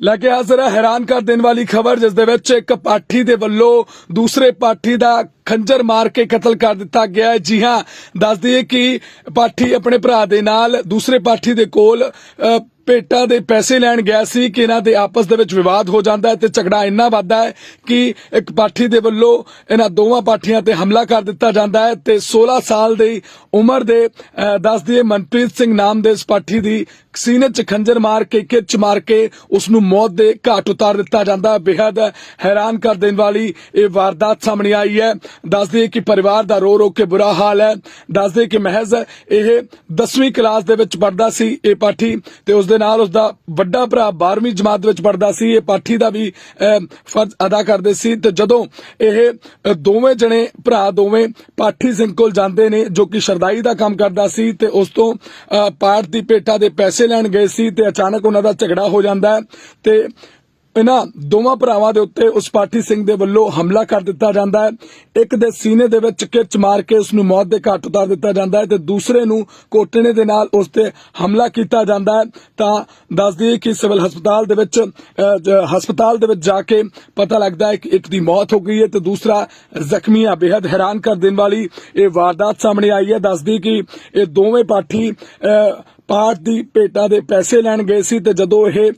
ਲੈ ਕੇ ਹਾਜ਼ਰ ਹੈ ਹੈਰਾਨ ਕਰ ਦੇਣ ਵਾਲੀ ਖਬਰ, ਜਿਸ ਦੇ ਵਿੱਚ ਇੱਕ ਪਾਠੀ ਦੇ ਵੱਲੋਂ ਦੂਸਰੇ ਪਾਠੀ ਦਾ ਖੰਜਰ ਮਾਰ ਕੇ ਕਤਲ ਕਰ ਦਿੱਤਾ ਗਿਆ ਹੈ। ਜੀ ਹਾਂ ਦੱਸ ਦਈਏ ਕਿ ਪਾਠੀ ਆਪਣੇ ਭਰਾ ਦੇ ਨਾਲ ਦੂਸਰੇ ਪਾਠੀ ਦੇ ਕੋਲ ਅ, ਭੇਟਾਂ ਦੇ ਪੈਸੇ ਲੈਣ ਗਿਆ ਸੀ ਕਿ ਇਹਨਾਂ ਦੇ ਆਪਸ ਦੇ ਵਿੱਚ ਵਿਵਾਦ ਹੋ ਜਾਂਦਾ ਹੈ ਤੇ ਝਗੜਾ ਇੰਨਾ ਵੱਧਦਾ ਹੈ ਕਿ ਇੱਕ ਪਾਠੀ ਦੇ ਵੱਲੋਂ ਇਹਨਾਂ ਦੋਵਾਂ ਪਾਠੀਆਂ ਤੇ ਹਮਲਾ ਕਰ ਦਿੱਤਾ ਜਾਂਦਾ ਹੈ ਤੇ 16 ਸਾਲ ਦੀ ਉਮਰ ਦੇ ਅ, ਦੱਸ ਦਈਏ ਮਨਪ੍ਰੀਤ ਸਿੰਘ ਨਾਮ ਦੇ ਇਸ ਪਾਠੀ ਦੀ ਸੀਨੇ 'ਚ ਖੰਜਰ ਮਾਰ ਕੇ ਕਿੱਚ ਮਾਰ ਕੇ ਉਸ ਨੂੰ ਮੌਤ ਦੇ ਘਾਟ ਉਤਾਰ ਦਿੱਤਾ ਜਾਂਦਾ ਹੈ। ਬੇहद ਹੈਰਾਨ ਕਰ ਦੇਣ ਵਾਲੀ ਇਹ ਵਾਰਦਾਤ ਸਾਹਮਣੇ ਆਈ ਹੈ। ਦੱਸ ਕਿ ਪਰਿਵਾਰ ਦਾ ਰੋ ਰੋ ਕੇ ਬੁਰਾ ਹਾਲ ਹੈ। ਦੱਸ ਕਿ ਮਹਿਜ਼ ਇਹ 10ਵੀਂ ਕਲਾਸ ਦੇ ਵਿੱਚ ਪੜਦਾ ਸੀ ਇਹ ਪਾਠੀ ਤੇ ਉਸ ਦੇ ਨਾਲ ਉਸ ਦਾ ਵੱਡਾ ਭਰਾ 12ਵੀਂ ਜਮਾਤ ਵਿੱਚ ਪੜਦਾ ਸੀ। ਇਹ ਪਾਠੀ ਦਾ ਵੀ ਫਰਜ਼ ਅਦਾ ਕਰਦੇ ਸੀ ਤੇ ਜਦੋਂ ਇਹ ਦੋਵੇਂ ਜਣੇ ਭਰਾ ਦੋਵੇਂ ਪਾਠੀ ਸਿੰਘ ਕੋਲ ਜਾਂਦੇ ਨੇ ਜੋ ਕਿ ਸ਼ਰਦਾਈ ਦਾ ਕੰਮ ਕਰਦਾ ਸੀ ਤੇ ਉਸ ਤੋਂ ਅਹ, ਪਾਠ ਦੀ ਭੇਟਾ ਦੇ ਪੈਸੇ ਲੈਣ ਗਏ ਸੀ ਤੇ ਅਚਾਨਕ ਉਹਨਾਂ ਦਾ ਝਗੜਾ ਹੋ ਜਾਂਦਾ ਹੈ ਤੇ ਇਹਨਾਂ ਦੋਵਾਂ ਭਰਾਵਾਂ ਦੇ ਉੱਤੇ ਉਸ ਪਾਠੀ ਸਿੰਘ ਦੇ ਵੱਲੋਂ ਹਮਲਾ ਕਰ ਦਿੱਤਾ ਜਾਂਦਾ ਹੈ। ਇੱਕ ਦੇ ਸੀਨੇ ਦੇ ਵਿੱਚ ਕਿਰਚ ਮਾਰ ਕੇ ਉਸ ਨੂੰ ਮੌਤ ਦੇ ਘਾਟ ਉਤਾਰ ਦਿੱਤਾ ਜਾਂਦਾ ਹੈ ਤੇ ਦੂਸਰੇ ਨੂੰ ਕੋਟਣੇ ਦੇ ਨਾਲ ਉਸ ਤੇ ਹਮਲਾ ਕੀਤਾ ਜਾਂਦਾ ਹੈ। ਤਾਂ ਦੱਸਦੀ ਦਈਏ ਕਿ ਸਿਵਲ ਹਸਪਤਾਲ ਦੇ ਵਿੱਚ ਹਸਪਤਾਲ ਦੇ ਵਿੱਚ ਜਾ ਕੇ ਪਤਾ ਲੱਗਦਾ ਹੈ ਕਿ ਇੱਕ ਦੀ ਮੌਤ ਹੋ ਗਈ ਹੈ ਤੇ ਦੂਸਰਾ ਜ਼ਖਮੀ ਹੈ ਬੇहद ਹੈਰਾਨ ਕਰ ਦੇਣ ਵਾਲੀ ਇਹ ਵਾਰਦਾਤ ਸਾਹਮਣੇ ਆਈ ਹੈ। ਦੱਸਦੀ ਕਿ ਇਹ ਦੋਵੇਂ ਪਾਠੀ ਅਹ, ਪਾਠ ਦੀ ਭੇਟਾ ਦੇ ਪੈਸੇ ਲੈਣ ਗਏ ਸੀ ਤੇ ਜਦੋਂ ਇਹ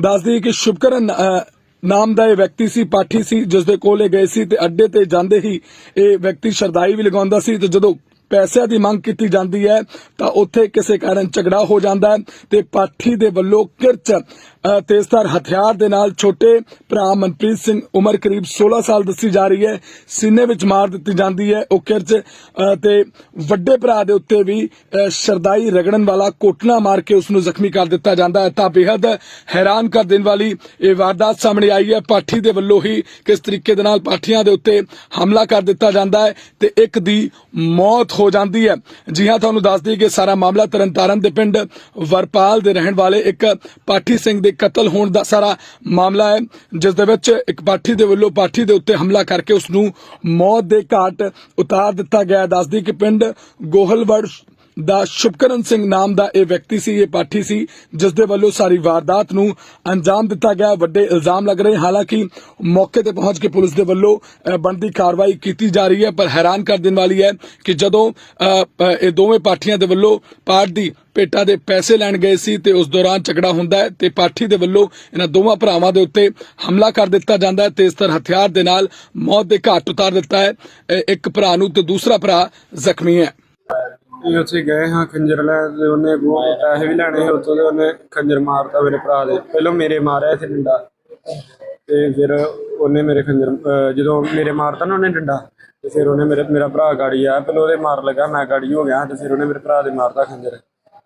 ਦੱਸਦੀ ਕਿ ਸ਼ੁਭਕਰਨ ਅ, ਨਾਮ ਦਾ ਇਹ ਵਿਅਕਤੀ ਸੀ ਪਾਠੀ ਸੀ ਜਿਸ ਦੇ ਕੋਲ ਗਏ ਸੀ ਤੇ ਅੱਡੇ ਤੇ ਜਾਂਦੇ ਹੀ ਇਹ ਵਿਅਕਤੀ ਸ਼ਰਦਾਈ ਵੀ ਲਗਾਉਂਦਾ ਸੀ ਤੇ ਜਦੋਂ ਪੈਸਿਆਂ ਦੀ ਮੰਗ ਕੀਤੀ ਜਾਂਦੀ ਹੈ ਤਾਂ ਉੱਥੇ ਕਿਸੇ ਕਾਰਨ ਝਗੜਾ ਹੋ ਜਾਂਦਾ ਹੈ ਤੇ ਪਾਠੀ ਦੇ ਵੱਲੋਂ ਕਿਰਚ ਤੇਜ਼ਧਾਰ ਹਥਿਆਰ ਦੇ ਨਾਲ ਛੋਟੇ ਭਰਾ ਮਨਪ੍ਰੀਤ ਸਿੰਘ ਉਮਰ ਕਰੀਬ 16 ਸਾਲ ਦੱਸੀ ਜਾ ਰਹੀ ਹੈ। ਸੀਨੇ ਵਿੱਚ ਮਾਰ ਦਿੱਤੀ ਜਾਂਦੀ ਹੈ। ਉਹ ਕਿਰਚ ਤੇ ਵੱਡੇ ਭਰਾ ਦੇ ਉੱਤੇ ਵੀ ਸ਼ਰਦਾਈ ਰਗੜਨ ਵਾਲਾ ਕੋਟਣਾ ਮਾਰ ਕੇ ਉਸ ਨੂੰ ਜ਼ਖਮੀ ਕਰ ਦਿੱਤਾ ਜਾਂਦਾ ਹੈ। ਤਾਂ ਬੇहद ਹੈਰਾਨ ਕਰ ਦੇਣ ਵਾਲੀ ਇਹ ਵਾਰਦਾਤ ਸਾਹਮਣੇ ਆਈ ਹੈ। ਪਾਠੀ ਦੇ ਵੱਲੋਂ ਹੀ ਕਿਸ ਤਰੀਕੇ ਦੇ ਨਾਲ ਪਾਠੀਆਂ ਦੇ ਉੱਤੇ ਹਮਲਾ ਕਰ ਦਿੱਤਾ ਜਾਂਦਾ ਹੈ ਤੇ ਇੱਕ ਦੀ ਮੌਤ ਹੋ ਜਾਂਦੀ ਹੈ। ਜੀ ਹਾਂ, ਤੁਹਾਨੂੰ ਦੱਸ ਦਈਏ ਕਿ ਸਾਰਾ ਮਾਮਲਾ ਤਰਨਤਾਰਨ ਦੇ ਪਿੰਡ ਵਰਪਾਲ ਦੇ ਰਹਿਣ ਵਾਲੇ ਇੱਕ ਪਾਠੀ ਸਿੰਘ ਦੇ ਕਤਲ ਹੋਣ ਦਾ ਸਾਰਾ ਮਾਮਲਾ ਹੈ, ਜਿਸ ਦੇ ਵਿੱਚ ਇੱਕ ਪਾਠੀ ਦੇ ਵੱਲੋਂ ਪਾਠੀ ਦੇ ਉੱਤੇ ਹਮਲਾ ਕਰਕੇ ਉਸ ਨੂੰ ਮੌਤ ਦੇ ਘਾਟ ਉਤਾਰ ਦਿੱਤਾ ਗਿਆ ਦੱਸਦੀ ਕਿ ਪਿੰਡ ਗੋਹਲਵੜ ਦਾ ਸ਼ੁਭਕਰਨ ਸਿੰਘ ਨਾਮ ਦਾ ਇਹ ਵਿਅਕਤੀ ਸੀ ਇਹ ਪਾਠੀ ਸੀ ਜਿਸ ਦੇ ਵੱਲੋਂ ਸਾਰੀ ਵਾਰਦਾਤ ਨੂੰ ਅੰਜਾਮ ਦਿੱਤਾ ਗਿਆ। ਵੱਡੇ ਇਲਜ਼ਾਮ ਲੱਗ ਰਹੇ ਹਾਲਾਂਕਿ ਮੌਕੇ ਤੇ ਪਹੁੰਚ ਕੇ ਪੁਲਿਸ ਦੇ ਵੱਲੋਂ ਅ, ਬਣਦੀ ਕਾਰਵਾਈ ਕੀਤੀ ਜਾ ਰਹੀ ਹੈ ਪਰ ਹੈਰਾਨ ਕਰ ਦੇਣ ਵਾਲੀ ਹੈ ਕਿ ਜਦੋਂ ਇਹ ਦੋਵੇਂ ਪਾਠੀਆਂ ਦੇ ਵੱਲੋਂ ਪਾਠ ਦੀ ਭੇਟਾ ਦੇ ਪੈਸੇ ਲੈਣ ਗਏ ਸੀ ਤੇ ਉਸ ਦੌਰਾਨ ਝਗੜਾ ਹੁੰਦਾ ਹੈ ਤੇ ਪਾਠੀ ਦੇ ਵੱਲੋਂ ਇਹਨਾਂ ਦੋਵਾਂ ਭਰਾਵਾਂ ਦੇ ਉੱਤੇ ਹਮਲਾ ਕਰ ਦਿੱਤਾ ਜਾਂਦਾ ਹੈ ਤੇਜ਼ਤਰ ਹਥਿਆਰ ਦੇ ਨਾਲ ਮੌਤ ਦੇ ਘਾਟ ਉਤਾਰ ਦਿੱਤਾ ਹੈ। ਅ, ਇੱਕ ਭਰਾ ਨੂੰ ਤੇ ਦੂਸਰਾ ਭਰਾ ਜ਼ਖਮੀ ਹੈ। ਇਹ ਉੱਥੇ ਗਏ ਹਾਂ ਖੰਜਰ ਲੈ ਤੇ ਉਹਨੇ ਅੱਗੋਂ ਪੈਸੇ ਵੀ ਲੈਣੇ ਸੀ ਉੱਥੋਂ ਤੇ ਉਹਨੇ ਖੰਜਰ ਮਾਰਤਾ ਮੇਰੇ ਭਰਾ ਦੇ। ਪਹਿਲਾਂ ਮੇਰੇ ਮਾਰਿਆ ਸੀ ਡੰਡਾ ਤੇ ਫਿਰ ਉਹਨੇ ਮੇਰੇ ਖੰਜਰ ਅਹ ਜਦੋਂ ਮੇਰੇ ਮਾਰਤਾ ਨਾ ਉਹਨੇ ਡੰਡਾ ਤੇ ਫਿਰ ਉਹਨੇ ਮੇਰੇ ਮੇਰਾ ਭਰਾ ਗਾੜੀ ਆ ਪਹਿਲਾਂ ਉਹਦੇ ਮਾਰ ਲੱਗਾ ਮੈਂ ਗਾੜੀ ਹੋ ਗਿਆ ਤੇ ਫਿਰ ਉਹਨੇ ਮੇਰੇ ਭਰਾ ਦੇ ਮਾਰਤਾ ਖੰਜਰ।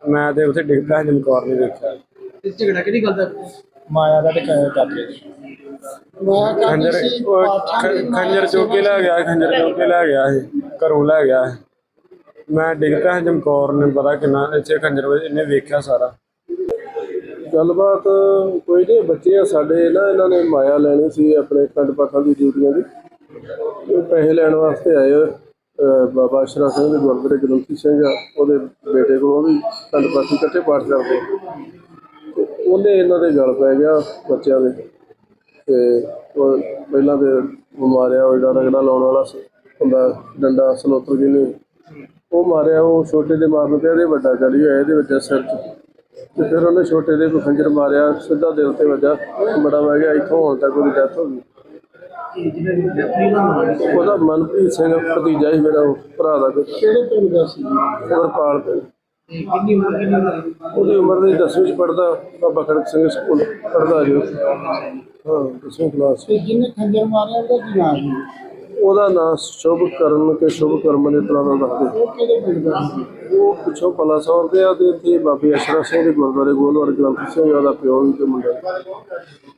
ਮੈਂ ਤੇ ਉੱਥੇ ਡਿੱਗ ਪਿਆ ਜਮਕੌਰ ਨੇ ਦੇਖਿਆ। ਇਸ ਝਗੜਾ ਕਿਹੜੀ ਗੱਲ ਦਾ? ਮਾਇਆ ਦਾ ਤੇ ਕਾਤਰੇ ਖੰਜਰ ਉਹ ਖ- ਖੰਜਰ ਚੁੱਕ ਕੇ ਲੈ ਗਿਆ ਖੰਜਰ ਚੁੱਕ ਕੇ ਲੈ ਗਿਆ ਇਹ ਘਰੋਂ ਲੈ ਗਿਆ ਇਹ। ਮੈਂ ਡਿੱਗ ਪਿਆ ਜਮਕੌਰ ਨੇ ਪਤਾ ਕਿੰਨਾ, ਇੱਥੇ ਖੰਜਰ ਵਜੇ ਇਹਨੇ ਵੇਖਿਆ ਸਾਰਾ। ਗੱਲਬਾਤ ਕੋਈ ਨਹੀਂ, ਬੱਚੇ ਆ ਸਾਡੇ, ਨਾ ਇਹਨਾਂ ਨੇ ਮਾਇਆ ਲੈਣੀ ਸੀ ਆਪਣੇ ਖੰਡ ਪਾਠਾਂ ਦੀ ਡਿਊਟੀਆਂ ਦੀ। ਉਹ ਪੈਸੇ ਲੈਣ ਵਾਸਤੇ ਆਏ ਅਹ, ਬਾਬਾ ਅਸ਼ਰਾ ਸਿੰਘ ਦੇ ਗੁਰਦੁਆਰੇ ਗ੍ਰੰਥੀ ਸਿੰਘ ਆ, ਉਹਦੇ ਬੇਟੇ ਕੋਲੋਂ ਵੀ ਖੰਡ ਪਾਠੀ ਇਕੱਠੇ ਪਾਠ ਕਰਦੇ। ਤੇ ਉਹਨੇ ਇਹਨਾਂ ਦੇ ਗਲ ਪੈ ਗਿਆ ਬੱਚਿਆਂ ਦੇ। ਤੇ ਉਹ ਪਹਿਲਾਂ ਤੇ ਬਿਮਾਰਿਆ ਉਹ ਜਿਹੜਾ ਰਗੜਾ ਲਾਉਣ ਵਾਲਾ ਸੀ ਹੁੰਦਾ ਡੰਡਾ ਸਲੋਤਰ ਜਿਹਨੇ ਉਹ ਮਾਰਿਆ ਉਹ ਛੋਟੇ ਦੇ ਮਾਰਨ ਤੇ ਇਹਦੇ ਵੱਡਾ ਚੜੀ ਹੋਇਆ ਇਹਦੇ ਵਿੱਚ ਸਿਰ 'ਚ। ਤੇ ਫਿਰ ਉਹਨੇ ਛੋਟੇ ਦੇ ਖੰਜਰ ਮਾਰਿਆ ਸਿੱਧਾ ਦਿਲ ਤੇ ਵੱਜਾ। ਬੜਾ ਵਹਿ ਗਿਆ ਇੱਥੋਂ ਹੋਣ ਤੱਕ ਉਹਦੀ ਡੈਥ ਹੋ ਗਈ। ਉਹਦਾ ਮਨਪ੍ਰੀਤ ਸਿੰਘ ਭਤੀਜਾ ਸੀ ਮੇਰਾ ਉਹ ਭਰਾ ਦਾ ਕਿਹੜੇ ਪਿੰਡ ਦਾ ਸੀ? ਵਰਪਾਲ ਪਿੰਡ। ਕਿੰਨੀ ਉਮਰ ਕਿੰਨੀ ਉਹਦੀ ਉਮਰ ਦੇ 10ਵੀਂ ਚ ਪੜਦਾ ਬਾਬਾ ਖੜਕ ਸਿੰਘ ਸਕੂਲ ਪੜਦਾ ਜੋ ਹਾਂ 10ਵੀਂ ਕਲਾਸ ਤੇ ਜਿਹਨੇ ਖੰਜਰ ਮਾਰਿਆ ਉਹਦਾ ਕੀ ਨਾਮ ਹੈ ਉਹਦਾ ਨਾਂ ਸ਼ੁਭ ਕਰਨ ਕੇ ਸ਼ੁਭ ਕਰਮ ਦੇ ਤਰ੍ਹਾਂ ਦਾ ਦੱਸਦੇ ਉਹ ਪਿੱਛੋਂ ਪਲਾ ਸੌਰ ਦੇ ਆ ਤੇ ਇੱਥੇ ਬਾਬੇ ਅਸ਼ਰਾ ਸਿੰਘ ਦੇ ਗੁਰਦੁਆਰੇ ਗੋਲਵਾਰ ਗ੍ਰੰਥ ਸਿੰਘ ਉਹਦਾ ਪਿਓ ਵੀ ਤੇ ਮੁੰਡਾ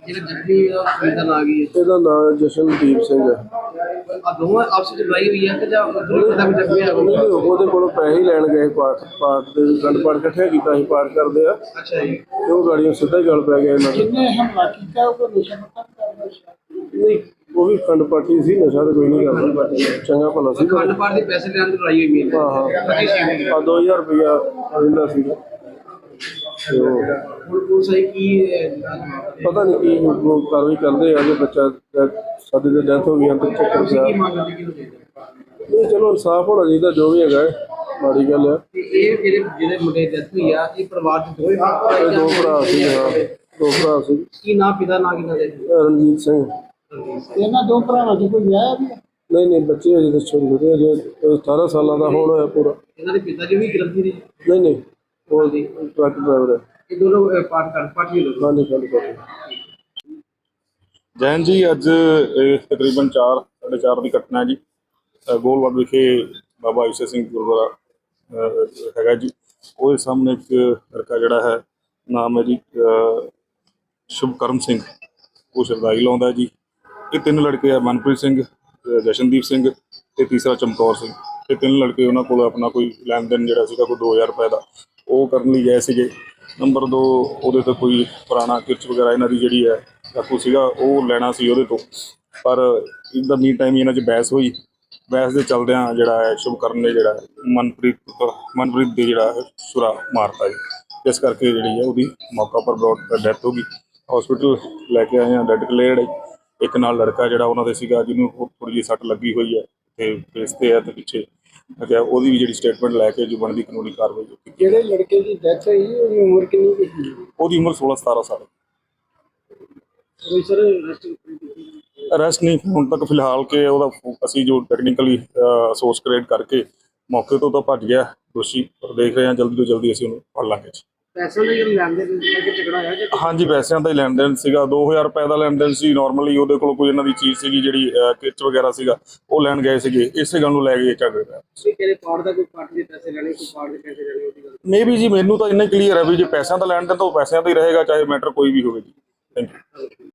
ਇਹਦਾ ਨਾਂ ਜਸ਼ਨਦੀਪ ਸਿੰਘ ਹੈ। ਆ ਦੋਵਾਂ ਆਪਸ ਵਿੱਚ ਲੜਾਈ ਹੋਈ ਹੈ ਕਿ ਜਾਂ ਦੋਵੇਂ ਪਤਾ ਵੀ ਜੱਗੀ ਆ ਨਹੀਂ, ਉਹਦੇ ਕੋਲੋਂ ਪੈਸੇ ਹੀ ਲੈਣ ਗਏ ਪਾਠ ਪਾਠ ਦੇ ਗੰਢ ਪਾਠ ਇਕੱਠੇ ਕੀਤਾ ਸੀ ਪਾਠ ਕਰਦੇ ਆ। ਅੱਛਾ ਜੀ। ਤੇ ਉਹ ਗਾੜੀਆਂ ਸਿੱਧਾ ਹੀ ਗਲ ਪੈ ਗਿਆ ਇਹਨਾਂ ਦੇ। ਜਿਹਨੇ ਹਮਲਾ ਕੀਤਾ ਉਹ ਨਸ਼ਾ ਨਹੀਂ ਉਹ ਵੀ ਖੰਡ ਪਾਠੀ ਸੀ ਨਸ਼ਾ ਤਾਂ ਕੋਈ ਨਹੀਂ ਕਰਦਾ। ਚੰਗਾ ਭਲਾ ਸੀ। ਖੰਡ ਦੇ ਪੈਸੇ ਲੈਣ ਦੀ ਲੜਾਈ ਹੋਈ ਹੈ ਹਾਂ। ਹਾਂ ਪੱਚੀ ਸੀ ਆ 2000 ਰੁਪਇਆ ਰਹਿੰਦਾ ਸੀਗਾ। ਤੇ ਉਹ ਹੁਣ ਪੁਲਿਸ ਆਈ ਕੀ ਅਹ, ਪਤਾ ਨਹੀਂ ਕੀ ਉਹ ਕਾਰਵਾਈ ਕਰਦੇ ਆ ਜੇ ਬੱਚਾ death- ਸਾਡੇ ਦੇ ਡੈਥ ਹੋ ਗਈ ਅੰਦਰ ਚੱਕਰ ਤੁਸੀਂ ਪਿਆ। ਕੀ ਮੰਗ ਕਰਦੇ ਕਿ ਹੋਵੇ ਨਹੀਂ ਚਲੋ ਇਨਸਾਫ ਹੋਣਾ ਚਾਹੀਦਾ ਜੋ ਵੀ ਹੈਗਾ ਹੈ। ਮਾੜੀ ਗੱਲ ਆ। ਤੇ ਇਹ ਜਿਹੜੇ ਜਿਹੜੇ ਮੁੰਡੇ ਦੀ ਡੈਥ ਹੋਈ ਆ ਇਹ ਪਰਿਵਾਰ ਦੇ ਦੋਵੇਂ ਭਰਾ ਇਹ ਦੋ ਭਰਾ ਸੀ ਹਾਂ। ਦੋ ਭਰਾ ਸੀ। ਕੀ ਨਾਂ ਪਿਤਾ ਨਾਂ ਕਿਨਾਂ ਦੇ? ਰਣਜੀਤ ਸਿੰਘ। ਇਹਨਾਂ ਦੋ ਭਰਾਵਾਂ ਚ ਕੋਈ ਵਿਆਹ ਵੀ ਨਹੀਂ ਨਹੀਂ ਬੱਚੇ ਅਜੇ ਤਾਂ ਛੋਟੇ ਅਜੇ 18 ਸਾਲਾਂ ਦਾ ਹੋਣ ਹੋਇਆ ਪੂਰਾ। ਇਹਨਾਂ ਦੇ ਪਿਤਾ ਜੀ ਵੀ ਗ੍ਰੰਥੀ ਨੇ? ਨਹੀਂ ਨਹੀਂ ਉਹ ਟਰੱਕ ਡਰਾਈਵਰ ਹੈ। ਇਹ ਦੋਨੋਂ ਅਹ, ਪਾਠ ਕਰ ਪਾਠ ਵੀ ਲੋਕ। ਹਾਂਜੀ ਹਾਂਜੀ ਹਾਂਜੀ ਜੈਨ ਜੀ ਅੱਜ ਇਹ ਤਕਰੀਬਨ 4 4:30 ਦੀ ਘਟਨਾ ਹੈ ਜੀ। ਅ, ਗੋਲਵਾਲ ਵਿਖੇ ਬਾਬਾ ਈਸ਼ਰ ਸਿੰਘ ਗੁਰਦੁਆਰਾ ਹੈਗਾ ਜੀ। ਉਹਦੇ ਸਾਹਮਣੇ ਇੱਕ ਲੜਕਾ ਜਿਹੜਾ ਹੈ ਨਾਮ ਹੈ ਜੀ ਸ਼ੁਭਕਰਮ ਸਿੰਘ। ਉਹ ਸ਼ਰਦਾਈ ਲਾਉਂਦਾ ਹੈ ਜੀ। ਇਹ ਤਿੰਨ ਲੜਕੇ ਆ, ਮਨਪ੍ਰੀਤ ਸਿੰਘ ਜਸ਼ਨਦੀਪ ਸਿੰਘ ਤੇ ਤੀਸਰਾ ਚਮਕੌਰ ਸਿੰਘ। ਇਹ ਤਿੰਨ ਲੜਕੇ ਉਹਨਾਂ ਕੋਲ ਆਪਣਾ ਕੋਈ ਲੈਣ ਦੇਣ ਜਿਹੜਾ ਸੀਗਾ, ਕੋਈ 2000 ਰੁਪਏ ਦਾ, ਉਹ ਕਰਨ ਲਈ ਗਏ ਸੀਗੇ। ਨੰਬਰ 2 ਉਹਦੇ ਤੋਂ ਕੋਈ ਪੁਰਾਣਾ ਕਿਰਚ ਵਗੈਰਾ ਇਹਨਾਂ ਦੀ ਜਿਹੜੀ ਹੈ, ਚਾਕੂ ਸੀਗਾ, ਉਹ ਲੈਣਾ ਸੀ ਉਹਦੇ ਤੋਂ। ਪਰ ਇਹਦਾ ਦਾ ਟਾਈਮ ਇਹਨਾਂ 'ਚ ਬਹਿਸ ਹੋਈ। ਬਹਿਸ ਦੇ ਚਲਦਿਆਂ ਜਿਹੜਾ ਹੈ, ਸ਼ੁਭਕਰਨ ਨੇ ਜਿਹੜਾ ਮਨਪ੍ਰੀਤ ਮਨਪ੍ਰੀਤ ਦੇ ਜਿਹੜਾ ਸੁਰਾ ਮਾਰਤਾ ਜੀ। ਇਸ ਕਰਕੇ ਜਿਹੜੀ ਹੈ, ਉਹਦੀ ਮੌਕਾ ਪਰ ਬਰੋਡ ਡੈਥ ਹੋ ਗਈ। ਹਸਪੀਟਲ ਲੈ ਕੇ ਆਏ ਆ ਡੈਡ ਕਲੇਅਰਡ। ਇੱਕ ਨਾਲ ਲੜਕਾ ਜਿਹੜਾ ਉਹਨਾਂ ਦੇ ਸੀਗਾ ਜਿਹਨੂੰ ਥੋੜੀ ਜਿਹੀ ਸੱਟ ਲੱਗੀ ਹੋਈ ਹੈ ਤੇ ਫੇਸ ਤੇ ਹੈ ਤੇ ਪਿੱਛੇ। ਤੇ ਉਹਦੀ ਵੀ ਜਿਹੜੀ ਸਟੇਟਮੈਂਟ ਲੈ ਕੇ ਜੋ ਬਣਦੀ ਕਾਨੂੰਨੀ ਕਾਰਵਾਈ ਕੀਤੀ ਜਿਹੜੇ ਲੜਕੇ ਦੀ ਡੈਥ ਹੋਈ ਉਹਦੀ ਉਮਰ ਕਿੰਨੀ ਕੁ ਸੀ? ਉਹਦੀ ਉਮਰ 16 17 ਸਾਲ ਕੋਈ ਸਰ ਰੈਸਟ ਅਰੈਸਟ ਨਹੀਂ ਹੁਣ ਤੱਕ ਫਿਲਹਾਲ ਕਿ ਉਹਦਾ ਅਸੀਂ ਜੋ ਟੈਕਨੀਕਲੀ ਸੋਰਸ ਕ੍ਰੀਏਟ ਕਰਕੇ ਮੌਕੇ ਤੋਂ ਤਾਂ ਭੱਜ ਗਿਆ ਦੋਸ਼ੀ ਦੇਖ ਰਹੇ ਹਾਂ ਜਲਦੀ ਤੋਂ ਜਲਦੀ ਅਸੀਂ ਉਹਨੂੰ ਫੜ ਲਾਂਗੇ। ਪੈਸੇ ਲਈ ਜਿਹੜੇ ਲੈਂਦੇ ਨੇ ਕਿ ਝਗੜਾ ਹੋਇਆ ਜਾਂ ਹਾਂਜੀ ਪੈਸਿਆਂ ਦਾ ਹੀ ਲੈਣ ਦੇਣ ਸੀਗਾ। 2000 ਰੁਪਏ ਦਾ ਲੈਣ ਦੇਣ ਸੀ। ਨਾਰਮਲੀ ਉਹਦੇ ਕੋਲ ਕੋਈ ਇਹਨਾਂ ਦੀ ਚੀਜ਼ ਸੀਗੀ ਜਿਹੜੀ ਕਿਚ ਵਗੈਰਾ ਸੀਗਾ ਉਹ ਲੈਣ ਗਏ ਸੀਗੇ। ਇਸੇ ਗੱਲ ਨੂੰ ਲੈ ਕੇ ਝਗੜੇ ਪਿਆ ਤੁਸੀਂ ਕਿਹੜੇ ਪਾੜ ਦਾ ਕੋਈ ਪਾਰਟ ਦੇ ਪੈਸੇ ਲੈਣੇ ਕੋਈ ਪਾੜ ਦੇ ਪੈਸੇ ਲੈਣੇ ਉਹਦੀ ਗੱਲ। ਮੇਬੀ ਜੀ ਮੈਨੂੰ ਤਾਂ ਇੰਨਾ ਕਲੀਅਰ ਹੈ ਵੀ ਜੇ ਪੈਸਿਆਂ ਦਾ ਲੈਣ ਦੇਣ ਤਾਂ ਉਹ ਪੈਸਿਆਂ ਦਾ ਹੀ ਰਹੇਗਾ ਚਾਹੇ ਮੈਟਰ ਕੋਈ ਵੀ ਹੋਵੇ ਜੀ। Thank you